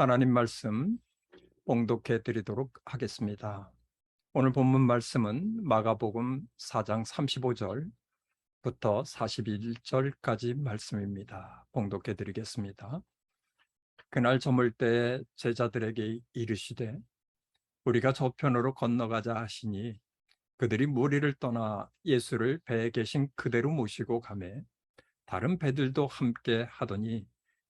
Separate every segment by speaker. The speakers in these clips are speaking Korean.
Speaker 1: 하나님 말씀 봉독해 드리도록 하겠습니다. 오늘 본문 말씀은 마가복음 4장 35절부터 41절까지 말씀입니다. 봉독해 드리겠습니다. 그날 저물 때 제자들에게 이르시되 우리가 저편으로 건너가자 하시니 그들이 무리를 떠나 예수를 배에 계신 그대로 모시고 가매 다른 배들도 함께 하더니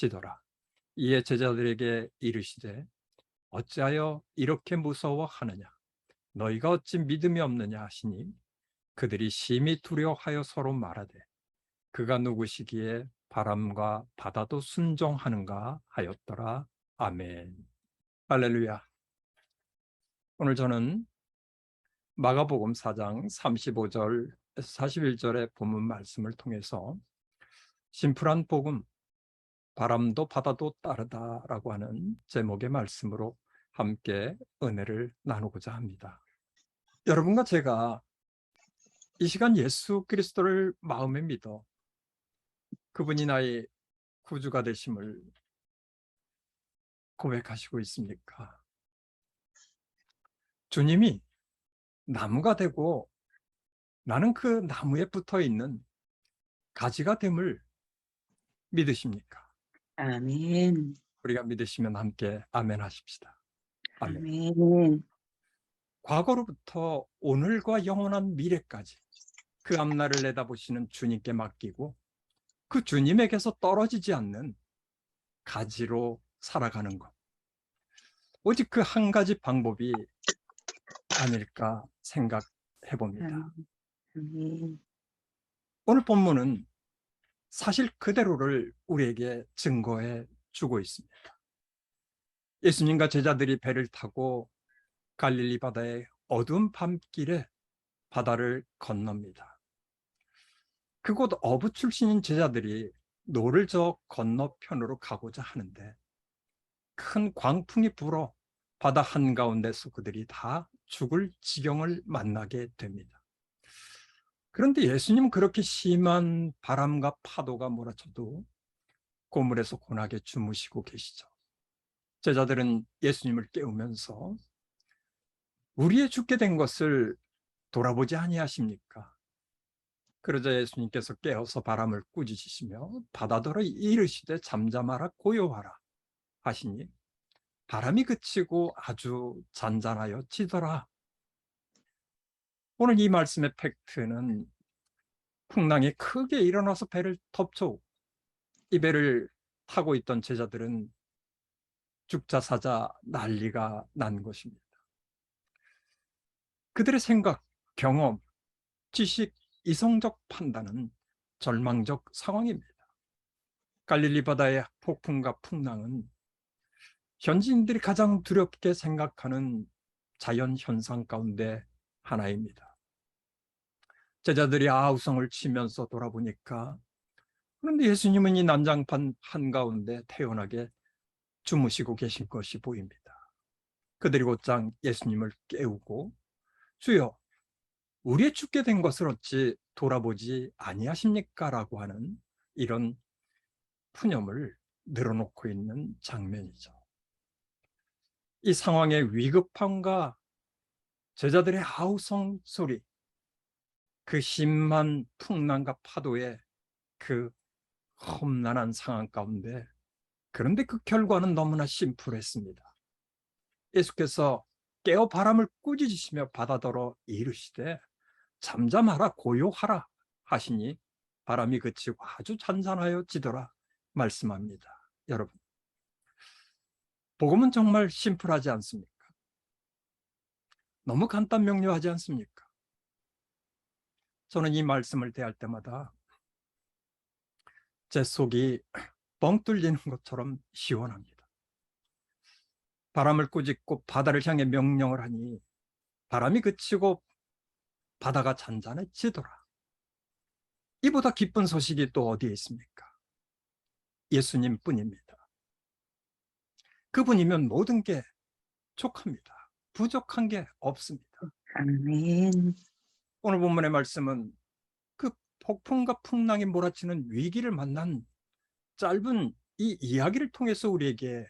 Speaker 1: 지더라. 이에 제자들에게 이르시되 어찌하여 이렇게 무서워하느냐 너희가 어찌 믿음이 없느냐 하시니 그들이 심히 두려워하여 서로 말하되 그가 누구시기에 바람과 바다도 순종하는가 하였더라. 아멘. 할렐루야. 오늘 저는 마가복음 4장 35절 41절의 본문 말씀을 통해서 심플한 복음 바람도 바다도 따르다라고 하는 제목의 말씀으로 함께 은혜를 나누고자 합니다. 여러분과 제가 이 시간 예수 그리스도를 마음에 믿어 그분이 나의 구주가 되심을 고백하시고 있습니까? 주님이 나무가 되고 나는 그 나무에 붙어 있는 가지가 됨을 믿으십니까?
Speaker 2: 아멘.
Speaker 1: 우리가 믿으시면 함께 아멘 하십시다. 아멘.
Speaker 2: 아멘.
Speaker 1: 과거로부터 오늘과 영원한 미래까지 그 앞날을 내다보시는 주님께 맡기고 그 주님에게서 떨어지지 않는 가지로 살아가는 것. 오직 그 한 가지 방법이 아닐까 생각해 봅니다.
Speaker 2: 아멘.
Speaker 1: 오늘 본문은 사실 그대로를 우리에게 증거해 주고 있습니다. 예수님과 제자들이 배를 타고 갈릴리 바다의 어두운 밤길에 바다를 건넙니다. 그곳 어부 출신인 제자들이 노를 저 건너편으로 가고자 하는데 큰 광풍이 불어 바다 한가운데서 그들이 다 죽을 지경을 만나게 됩니다. 그런데 예수님은 그렇게 심한 바람과 파도가 몰아쳐도 고물에서 고나게 주무시고 계시죠. 제자들은 예수님을 깨우면서 우리의 죽게 된 것을 돌아보지 아니하십니까? 그러자 예수님께서 깨어서 바람을 꾸짖으시며 바다더러 이르시되 잠잠하라 고요하라 하시니 바람이 그치고 아주 잔잔하여 지더라. 오늘 이 말씀의 팩트는 풍랑이 크게 일어나서 배를 덮쳐 이 배를 타고 있던 제자들은 죽자 사자 난리가 난 것입니다. 그들의 생각, 경험, 지식, 이성적 판단은 절망적 상황입니다. 갈릴리 바다의 폭풍과 풍랑은 현지인들이 가장 두렵게 생각하는 자연 현상 가운데 하나입니다. 제자들이 아우성을 치면서 돌아보니까 그런데 예수님은 이 난장판 한가운데 태연하게 주무시고 계신 것이 보입니다. 그들이 곧장 예수님을 깨우고 주여 우리의 죽게 된 것을 어찌 돌아보지 아니하십니까? 라고 하는 이런 푸념을 늘어놓고 있는 장면이죠. 이 상황의 위급함과 제자들의 아우성 소리, 그 심한 풍랑과 파도의 그 험난한 상황 가운데 그런데 그 결과는 너무나 심플했습니다. 예수께서 깨어 바람을 꾸짖으시며 바다더러 이르시되 잠잠하라 고요하라 하시니 바람이 그치고 아주 잔잔하여 지더라 말씀합니다. 여러분 복음은 정말 심플하지 않습니까? 너무 간단 명료하지 않습니까? 저는 이 말씀을 대할 때마다 제 속이 뻥 뚫리는 것처럼 시원합니다. 바람을 꾸짖고 바다를 향해 명령을 하니 바람이 그치고 바다가 잔잔해지더라. 이보다 기쁜 소식이 또 어디에 있습니까? 예수님 뿐입니다. 그분이면 모든 게 족합니다. 부족한 게 없습니다.
Speaker 2: 아멘.
Speaker 1: 오늘 본문의 말씀은 그 폭풍과 풍랑이 몰아치는 위기를 만난 짧은 이 이야기를 통해서 우리에게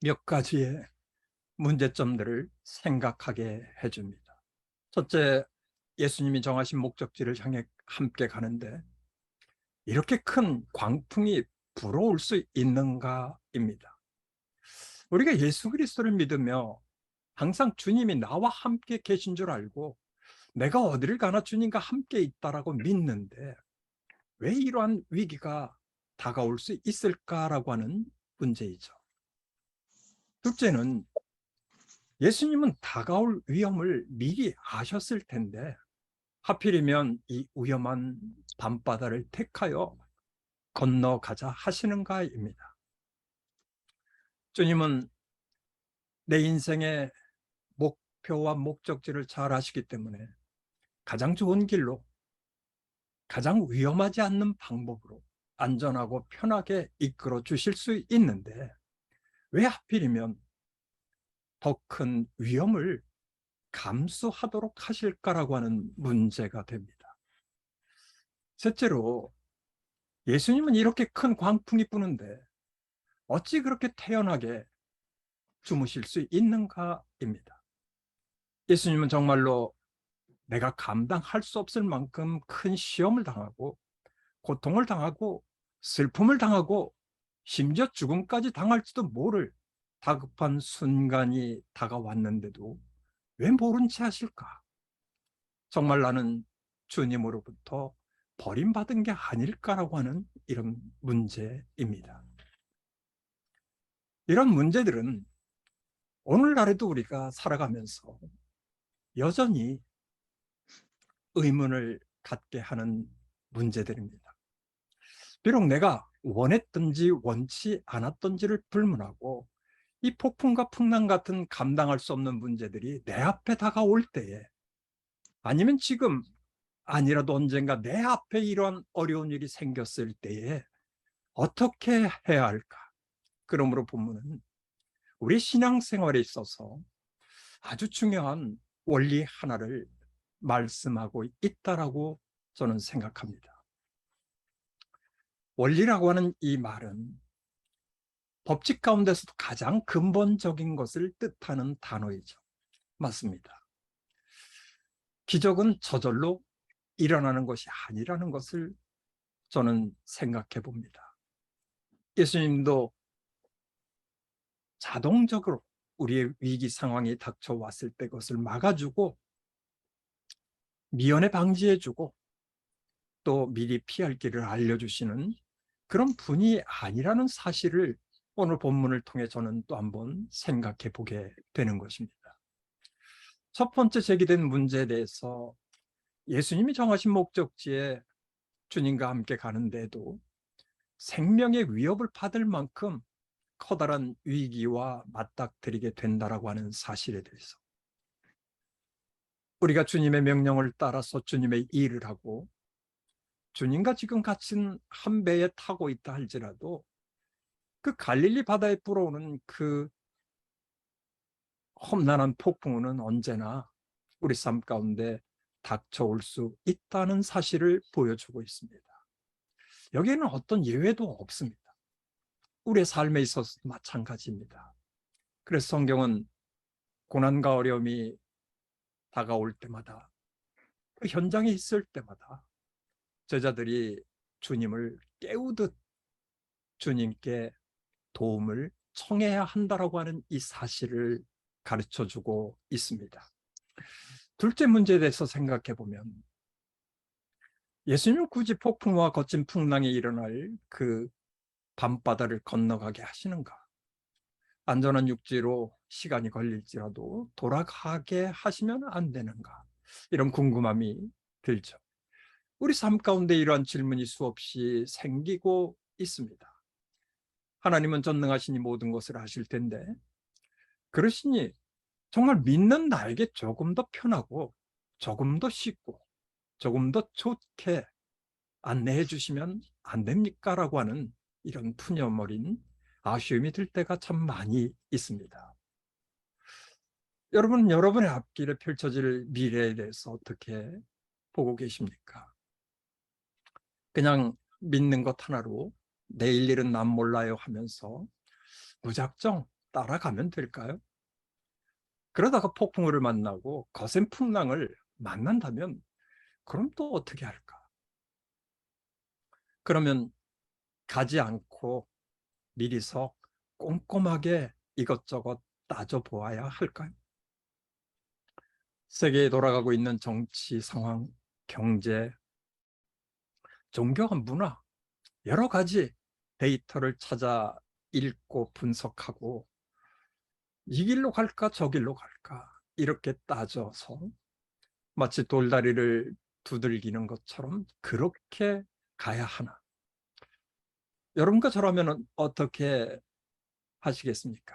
Speaker 1: 몇 가지의 문제점들을 생각하게 해줍니다. 첫째, 예수님이 정하신 목적지를 향해 함께 가는데 이렇게 큰 광풍이 불어올 수 있는가입니다. 우리가 예수 그리스도를 믿으며 항상 주님이 나와 함께 계신 줄 알고 내가 어디를 가나 주님과 함께 있다라고 믿는데 왜 이러한 위기가 다가올 수 있을까라고 하는 문제이죠. 둘째는 예수님은 다가올 위험을 미리 아셨을 텐데 하필이면 이 위험한 밤바다를 택하여 건너가자 하시는가입니다. 주님은 내 인생의 목표와 목적지를 잘 아시기 때문에 가장 좋은 길로 가장 위험하지 않는 방법으로 안전하고 편하게 이끌어 주실 수 있는데 왜 하필이면 더 큰 위험을 감수하도록 하실까라고 하는 문제가 됩니다. 셋째로 예수님은 이렇게 큰 광풍이 부는데 어찌 그렇게 태연하게 주무실 수 있는가입니다. 예수님은 정말로 내가 감당할 수 없을 만큼 큰 시험을 당하고 고통을 당하고 슬픔을 당하고 심지어 죽음까지 당할지도 모를 다급한 순간이 다가왔는데도 왜 모른 채 하실까? 정말 나는 주님으로부터 버림받은 게 아닐까라고 하는 이런 문제입니다. 이런 문제들은 오늘날에도 우리가 살아가면서 여전히 의문을 갖게 하는 문제들입니다. 비록 내가 원했든지 원치 않았던지를 불문하고 이 폭풍과 풍랑 같은 감당할 수 없는 문제들이 내 앞에 다가올 때에 아니면 지금 아니라도 언젠가 내 앞에 이러한 어려운 일이 생겼을 때에 어떻게 해야 할까? 그러므로 본문은 우리 신앙생활에 있어서 아주 중요한 원리 하나를 말씀하고 있다라고 저는 생각합니다. 원리라고 하는 이 말은 법칙 가운데서도 가장 근본적인 것을 뜻하는 단어이죠. 맞습니다. 기적은 저절로 일어나는 것이 아니라는 것을 저는 생각해 봅니다. 예수님도 자동적으로 우리의 위기 상황이 닥쳐왔을 때 그것을 막아주고 미연에 방지해주고 또 미리 피할 길을 알려주시는 그런 분이 아니라는 사실을 오늘 본문을 통해 저는 또 한번 생각해 보게 되는 것입니다. 첫 번째 제기된 문제에 대해서 예수님이 정하신 목적지에 주님과 함께 가는데도 생명의 위협을 받을 만큼 커다란 위기와 맞닥뜨리게 된다라고 하는 사실에 대해서 우리가 주님의 명령을 따라서 주님의 일을 하고 주님과 지금 같은 한 배에 타고 있다 할지라도 그 갈릴리 바다에 불어오는 그 험난한 폭풍우는 언제나 우리 삶 가운데 닥쳐올 수 있다는 사실을 보여주고 있습니다. 여기에는 어떤 예외도 없습니다. 우리의 삶에 있어서도 마찬가지입니다. 그래서 성경은 고난과 어려움이 다가올 때마다 그 현장에 있을 때마다 제자들이 주님을 깨우듯 주님께 도움을 청해야 한다라고 하는 이 사실을 가르쳐 주고 있습니다. 둘째 문제에 대해서 생각해 보면 예수님은 굳이 폭풍과 거친 풍랑이 일어날 그 밤바다를 건너가게 하시는가? 안전한 육지로 시간이 걸릴지라도 돌아가게 하시면 안 되는가? 이런 궁금함이 들죠. 우리 삶 가운데 이러한 질문이 수없이 생기고 있습니다. 하나님은 전능하시니 모든 것을 아실 텐데 그러시니 정말 믿는 나에게 조금 더 편하고 조금 더 쉽고 조금 더 좋게 안내해 주시면 안 됩니까? 라고 하는 이런 푸념어린 아쉬움이 들 때가 참 많이 있습니다. 여러분, 여러분의 앞길에 펼쳐질 미래에 대해서 어떻게 보고 계십니까? 그냥 믿는 것 하나로 내일 일은 난 몰라요 하면서 무작정 따라가면 될까요? 그러다가 폭풍우를 만나고 거센 풍랑을 만난다면 그럼 또 어떻게 할까? 그러면 가지 않고 미리서 꼼꼼하게 이것저것 따져보아야 할까요? 세계에 돌아가고 있는 정치 상황, 경제, 종교와 문화, 여러 가지 데이터를 찾아 읽고 분석하고 이 길로 갈까 저 길로 갈까 이렇게 따져서 마치 돌다리를 두들기는 것처럼 그렇게 가야 하나 여러분과 저라면 어떻게 하시겠습니까?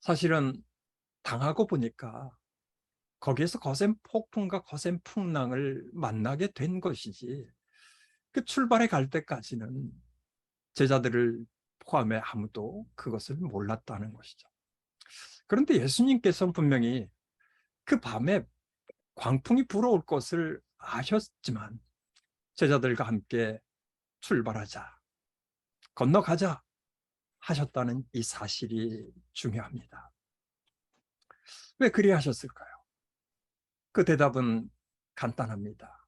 Speaker 1: 사실은 당하고 보니까 거기에서 거센 폭풍과 거센 풍랑을 만나게 된 것이지 그 출발에 갈 때까지는 제자들을 포함해 아무도 그것을 몰랐다는 것이죠. 그런데 예수님께서는 분명히 그 밤에 광풍이 불어올 것을 아셨지만 제자들과 함께 출발하자, 건너가자 하셨다는 이 사실이 중요합니다. 왜 그리 하셨을까요? 그 대답은 간단합니다.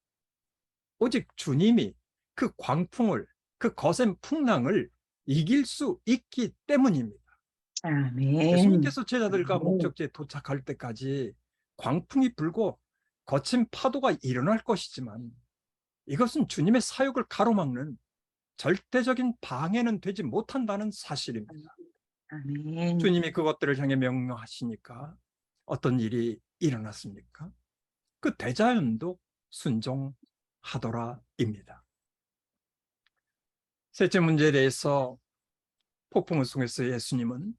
Speaker 1: 오직 주님이 그 광풍을, 그 거센 풍랑을 이길 수 있기 때문입니다.
Speaker 2: 아멘.
Speaker 1: 예수님께서 제자들과
Speaker 2: 아멘.
Speaker 1: 목적지에 도착할 때까지 광풍이 불고 거친 파도가 일어날 것이지만 이것은 주님의 사역을 가로막는 절대적인 방해는 되지 못한다는 사실입니다.
Speaker 2: 아멘.
Speaker 1: 주님이 그것들을 향해 명령하시니까 어떤 일이 일어났습니까? 그 대자연도 순종하더라입니다. 셋째 문제에 대해서 폭풍을 속에서 예수님은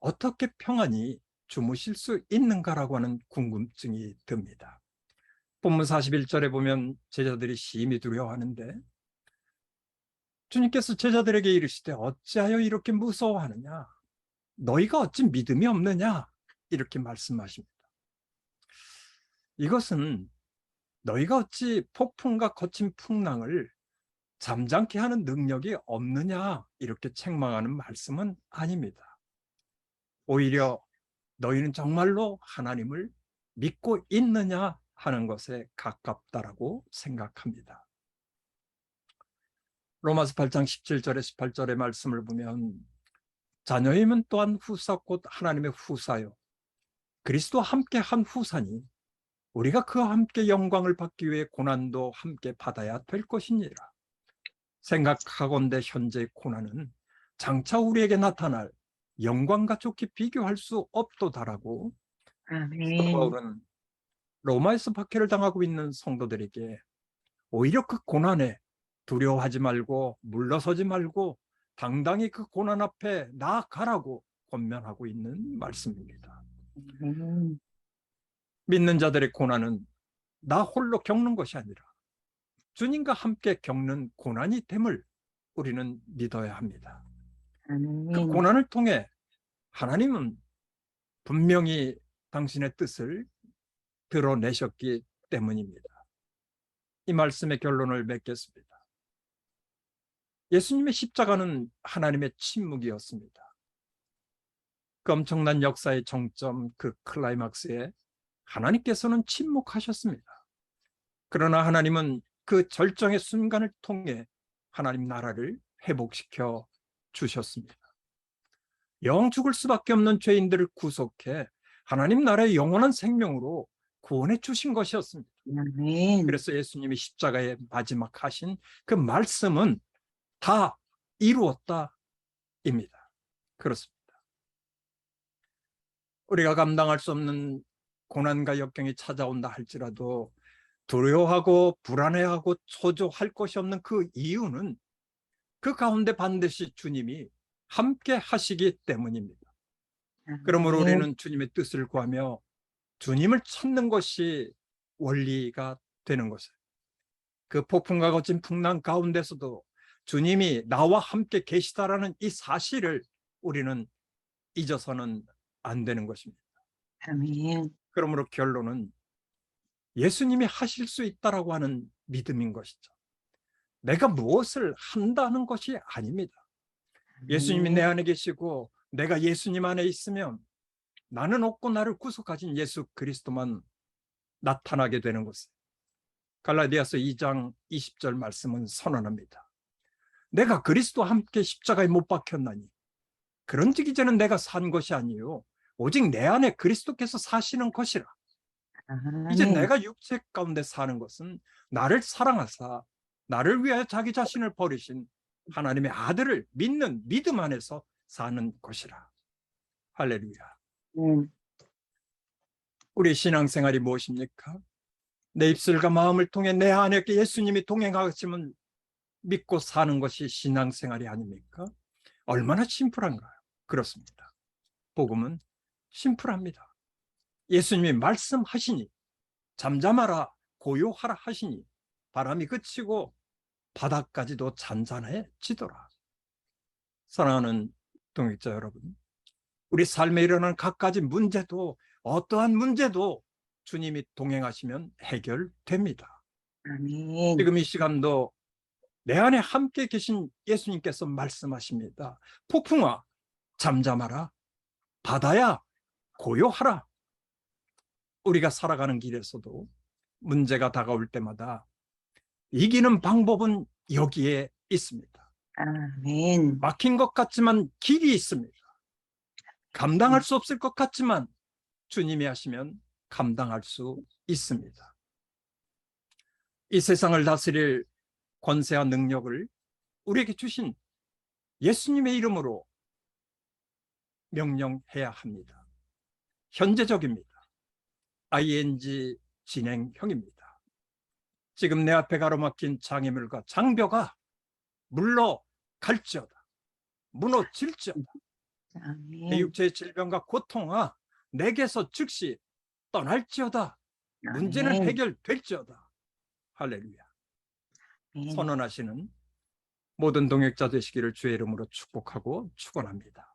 Speaker 1: 어떻게 평안히 주무실 수 있는가라고 하는 궁금증이 듭니다. 본문 41절에 보면 제자들이 심히 두려워하는데 주님께서 제자들에게 이르시되 어찌하여 이렇게 무서워하느냐? 너희가 어찌 믿음이 없느냐? 이렇게 말씀하십니다. 이것은 너희가 어찌 폭풍과 거친 풍랑을 잠잠케 하는 능력이 없느냐? 이렇게 책망하는 말씀은 아닙니다. 오히려 너희는 정말로 하나님을 믿고 있느냐 하는 것에 가깝다라고 생각합니다. 로마서 8장 17절에 18절의 말씀을 보면 자녀임은 또한 후사 곧 하나님의 후사요 그리스도와 함께 한 후사니 우리가 그와 함께 영광을 받기 위해 고난도 함께 받아야 될 것이니라. 생각하건대 현재의 고난은 장차 우리에게 나타날 영광과 좋게 비교할 수 없도다라고
Speaker 2: 아멘.
Speaker 1: 바울은 로마에서 박해를 당하고 있는 성도들에게 오히려 그 고난에 두려워하지 말고 물러서지 말고 당당히 그 고난 앞에 나아가라고 권면하고 있는 말씀입니다.
Speaker 2: 아멘.
Speaker 1: 믿는 자들의 고난은 나 홀로 겪는 것이 아니라 주님과 함께 겪는 고난이 됨을 우리는 믿어야 합니다. 그
Speaker 2: 아멘.
Speaker 1: 고난을 통해 하나님은 분명히 당신의 뜻을 드러내셨기 때문입니다. 이 말씀의 결론을 맺겠습니다. 예수님의 십자가는 하나님의 침묵이었습니다. 그 엄청난 역사의 정점, 그 클라이막스에 하나님께서는 침묵하셨습니다. 그러나 하나님은 그 절정의 순간을 통해 하나님 나라를 회복시켜 주셨습니다. 영 죽을 수밖에 없는 죄인들을 구속해 하나님 나라의 영원한 생명으로 구원해 주신 것이었습니다. 그래서 예수님이 십자가에 마지막 하신 그 말씀은 다 이루었다 입니다. 그렇습니다. 우리가 감당할 수 없는 고난과 역경이 찾아온다 할지라도 두려워하고 불안해하고 초조할 것이 없는 그 이유는 그 가운데 반드시 주님이 함께 하시기 때문입니다. 그러므로
Speaker 2: 아멘.
Speaker 1: 우리는 주님의 뜻을 구하며 주님을 찾는 것이 원리가 되는 것이에요. 그 폭풍과 거친 풍랑 가운데서도 주님이 나와 함께 계시다라는 이 사실을 우리는 잊어서는 안 되는 것입니다.
Speaker 2: 아멘.
Speaker 1: 그러므로 결론은 예수님이 하실 수 있다라고 하는 믿음인 것이죠. 내가 무엇을 한다는 것이 아닙니다. 예수님이 내 안에 계시고 내가 예수님 안에 있으면 나는 없고 나를 구속하신 예수 그리스도만 나타나게 되는 것을 갈라디아서 2장 20절 말씀은 선언합니다. 내가 그리스도와 함께 십자가에 못 박혔나니 그런즉 이제는 내가 산 것이 아니요 오직 내 안에 그리스도께서 사시는 것이라. 이제
Speaker 2: 아멘.
Speaker 1: 내가 육체 가운데 사는 것은 나를 사랑하사 나를 위하여 자기 자신을 버리신 하나님의 아들을 믿는 믿음 안에서 사는 것이라. 할렐루야.
Speaker 2: 아멘.
Speaker 1: 우리 신앙생활이 무엇입니까? 내 입술과 마음을 통해 내 안에 예수님이 동행하시면 믿고 사는 것이 신앙생활이 아닙니까? 얼마나 심플한가요? 그렇습니다. 복음은 심플합니다. 예수님이 말씀하시니 잠잠하라 고요하라 하시니 바람이 그치고 바다까지도 잔잔해지더라. 사랑하는 동역자 여러분, 우리 삶에 일어나는 갖가지 문제도 어떠한 문제도 주님이 동행하시면 해결됩니다.
Speaker 2: 아멘.
Speaker 1: 지금 이 시간도 내 안에 함께 계신 예수님께서 말씀하십니다. 폭풍아, 잠잠하라. 바다야, 고요하라. 우리가 살아가는 길에서도 문제가 다가올 때마다 이기는 방법은 여기에 있습니다.
Speaker 2: 아멘.
Speaker 1: 막힌 것 같지만 길이 있습니다. 감당할 수 없을 것 같지만 주님이 하시면 감당할 수 있습니다. 이 세상을 다스릴 권세와 능력을 우리에게 주신 예수님의 이름으로 명령해야 합니다. 현재적입니다. ing 진행형입니다. 지금 내 앞에 가로막힌 장애물과 장벽아 물러 갈지어다. 무너질지어다. 내
Speaker 2: 아멘.
Speaker 1: 육체의 질병과 고통아 내게서 즉시 떠날지어다. 문제는. 해결될지어다. 할렐루야.
Speaker 2: 아멘.
Speaker 1: 선언하시는 모든 동역자 되시기를 주의 이름으로 축복하고 축원합니다.